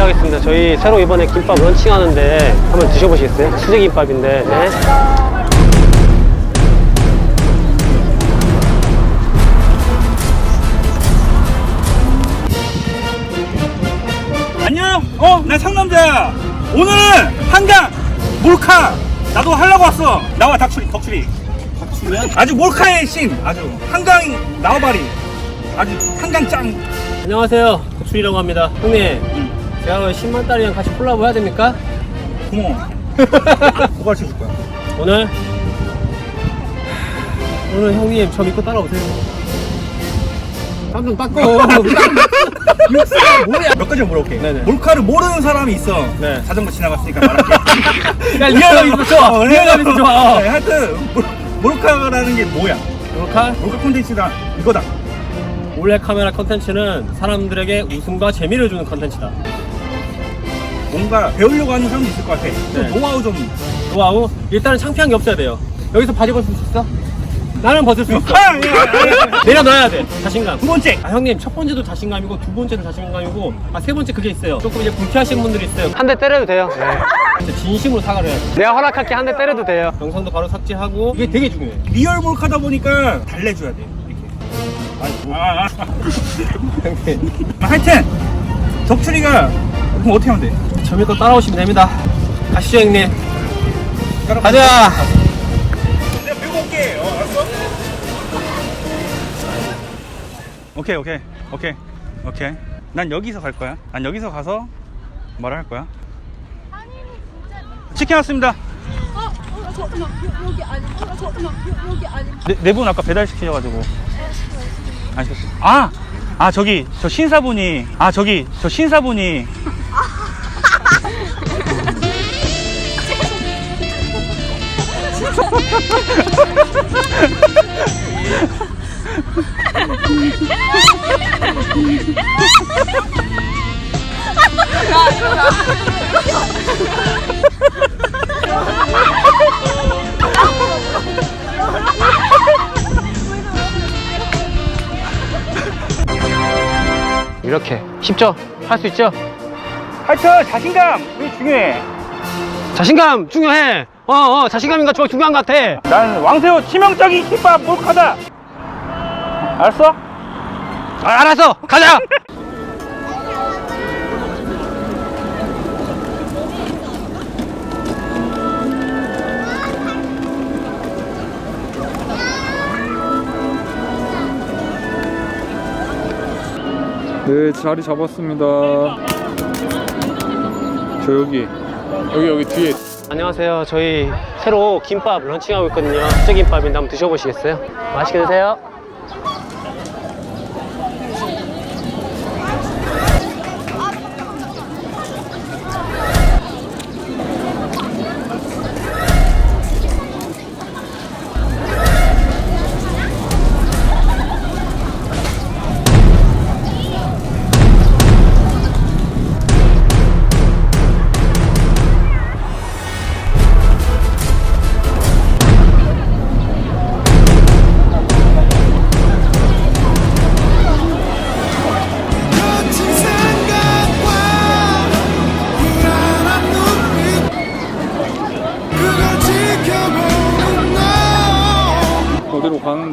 실례하겠습니다. 저희 새로 이번에 김밥 런칭하는데 한번 드셔보시겠어요? 수제김밥인데. 네. 안녕. 어, 나 상남자야. 오늘은 한강 몰카 나도 하려고 왔어. 나와 닥추리, 덕추리. 아주 몰카의 신. 아주 한강 나와바리. 아주 한강 짱. 안녕하세요. 독출이라고 합니다. 형님, 제가 오늘 10만 달이랑 같이 콜라보 해야 됩니까? 고마워. 뭐가 해줄 거야? 오늘? 오늘 형님 저 믿고 따라오세요. 깜좀 닦고. 뭐야? 몇 가지 물어볼게. 네네. 몰카를 모르는 사람이 있어. 네. 자전거 지나갔으니까 말할게. 야, 리얼감 있어, 좋아. 어, 리얼감 있어, 좋아. 어. 네, 하여튼 몰- 몰카라는 게 뭐야? 몰카 몰카 콘텐츠가 이거다. 몰래 카메라 컨텐츠는 사람들에게 웃음과 재미를 주는 컨텐츠다. 뭔가 배우려고 하는 사람도 있을 것 같아. 좀 네. 노하우 좀. 노하우 일단은 창피한 게 없어야 돼요. 여기서 바지 벗을 수 있어? 나는 벗을 수 있어. 아, 예, 예, 예. 내려놔야 돼. 자신감. 두 번째. 아, 형님 첫 번째도 자신감이고 두 번째도 자신감이고 아 세 번째 그게 있어요. 조금 이제 불쾌하신 분들이 있어요. 한 대 때려도 돼요. 진짜 진심으로 사과를 해야 돼. 내가 허락할게 한 대 때려도 돼요. 영상도 바로 삭제하고 이게 되게 중요해. 리얼 몰카다 보니까 달래줘야 돼. 이렇게. 아이고. 아, 아. 형님 하여튼 덕출이가 그럼 어떻게 하면 돼? 저 믿고 따라오시면 됩니다. 가시죠 형님. 가자. 내가 배우고 올게. 어, 알았어? 오케이, 오케이, 오케이, 오케이. 난 여기서 갈 거야. 난 여기서 가서 말을 할 거야. 치킨 왔습니다. 어, 어, 잠깐만 여- 여기 아니, 어, 잠깐만 여- 여기 아니. 네, 네분 아까 배달 시키셔가지고. 아시겠어요? 아! 아, 저기, 저 신사분이, 아, 저기, 저 신사분이. 이렇게 쉽죠? 할 수 있죠? 하여튼, 자신감! 이게 중요해. 자신감 중요해. 어, 어, 자신감인가 저 중요한 것 같아. 난 왕새우 치명적인 김밥 몰카다! 알았어? 아, 알았어. 가자. 네 자리 잡았습니다 저 여기 여기 여기 뒤에 안녕하세요. 저희 새로 김밥 런칭하고 있거든요. 수제김밥인데 한번 드셔보시겠어요? 맛있게 드세요.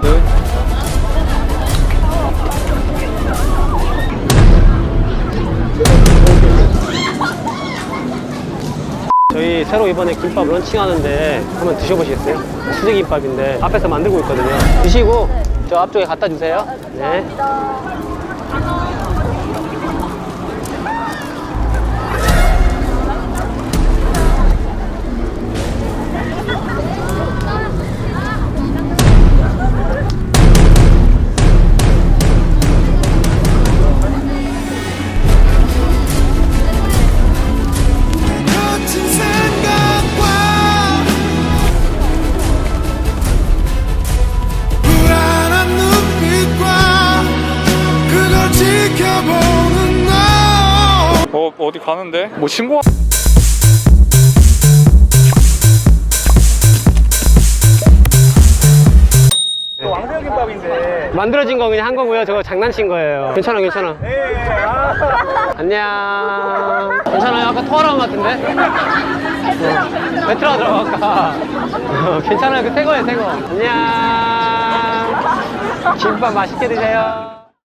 가는데 저희 새로 이번에 김밥 런칭하는데 한번 드셔보시겠어요? 수제 김밥인데 앞에서 만들고 있거든요. 드시고 저 앞쪽에 갖다 주세요. 네. 어 어디 가는데 뭐 신고 또 왕새우 김밥인데. 만들어진 거 그냥 한 거고요. 저거 장난친 거예요. 괜찮아, 괜찮아. 예, 예, 아. 안녕. 괜찮아요? 아까 토하라는 것 같은데? 어, 배틀 하더라고, 아까. 어, 괜찮아요. 그 새 거예요, 새 거. 안녕. 김밥 맛있게 드세요.